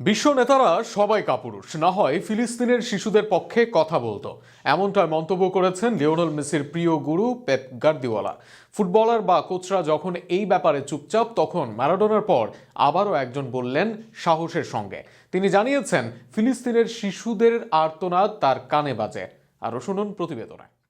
বিশ্ব নেতারা সবাই কাপুরুষ, না হয় ফিলিস্তিনের শিশুদের পক্ষে কথা বলতো। এমনটাই মন্তব্য করেছেন লিওনেল মেসির প্রিয় গুরু পেপ গার্দিওয়ালা। ফুটবলার বা কোচরা যখন এই ব্যাপারে চুপচাপ, তখন ম্যারাডোনার পর আবারও একজন বললেন সাহসের সঙ্গে। তিনি জানিয়েছেন, ফিলিস্তিনের শিশুদের আর্তনাদ তার কানে বাজে। আরও শুনুন প্রতিবেদনে।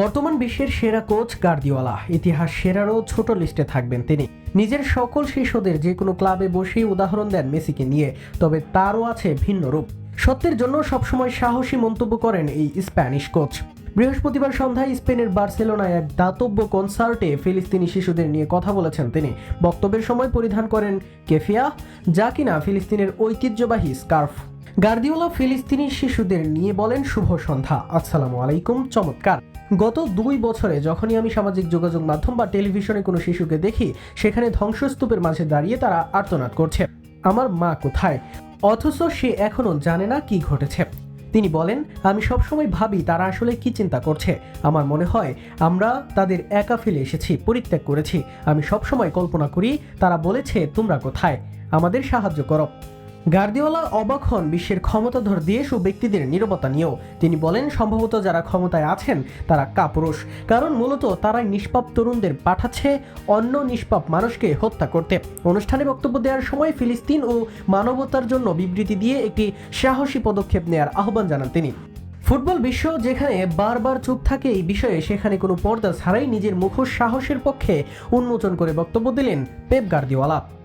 বর্তমান বিশ্বের সেরা কোচ গার্দিওয়ালা ইতিহাস সেরারও ছোট লিস্টে থাকবেন তিনি। নিজের সকল শিশুদের যে কোনো ক্লাবে বসেই উদাহরণ দেন মেসিকে নিয়ে, তবে তারও আছে ভিন্ন রূপ। সত্যের জন্য সবসময় সাহসী মন্তব্য করেন এই স্প্যানিশ কোচ। বৃহস্পতিবার সন্ধ্যায় স্পেনের বার্সেলোনায় এক দাতব্য কনসার্টে ফিলিস্তিনি শিশুদের নিয়ে কথা বলেছেন তিনি। বক্তব্যের সময় পরিধান করেন কেফিয়া, যা কিনা ফিলিস্তিনের ঐতিহ্যবাহী স্কার্ফ। গার্দিওলা ফিলিস্তিনি শিশুদের নিয়ে বলেন, শুভ সন্ধ্যা। আসসালামু আলাইকুম। চমৎকার। গত দুই বছরে যখনই আমি সামাজিক যোগাযোগ মাধ্যম বা টেলিভিশনে কোনো শিশুকে দেখি, সেখানে ধ্বংসস্তূপের মাঝে দাঁড়িয়ে তারা আর্তনাদ করছে। আমার মা কোথায়? অথচ সে এখনও জানে না কি ঘটেছে। তিনি বলেন, আমি সবসময় ভাবি তারা আসলে কি চিন্তা করছে। আমার মনে হয় আমরা তাদের একা ফেলে এসেছি, পরিত্যাগ করেছি। আমি সবসময় কল্পনা করি তারা বলেছে, তোমরা কোথায়? আমাদের সাহায্য করো। গার্দিওলা অবাক হন বিশ্বের ক্ষমতাধর দেশ ও ব্যক্তিদের নিরবতা নিয়েও। তিনি বলেন, সম্ভবত যারা ক্ষমতায় আছেন, তারা কাপুরুষ। কারণ মূলত তারাই নিষ্পাপ তরুণদের পাঠাচ্ছে, অন্য নিষ্পাপ মানুষকে হত্যা করতে। অনুষ্ঠানে বক্তব্য দেওয়ার সময় ফিলিস্তিন ও মানবতার জন্য বিবৃতি দিয়ে একটি সাহসী পদক্ষেপ নেয়ার আহ্বান জানান তিনি। ফুটবল বিশ্ব যেখানে বারবার চুপ থাকে এই বিষয়ে সেখানে কোনো পর্দা ছাড়াই নিজের মুখোশ সাহসের পক্ষে উন্মোচন করে বক্তব্য দিলেন পেপ গার্দিওয়ালা।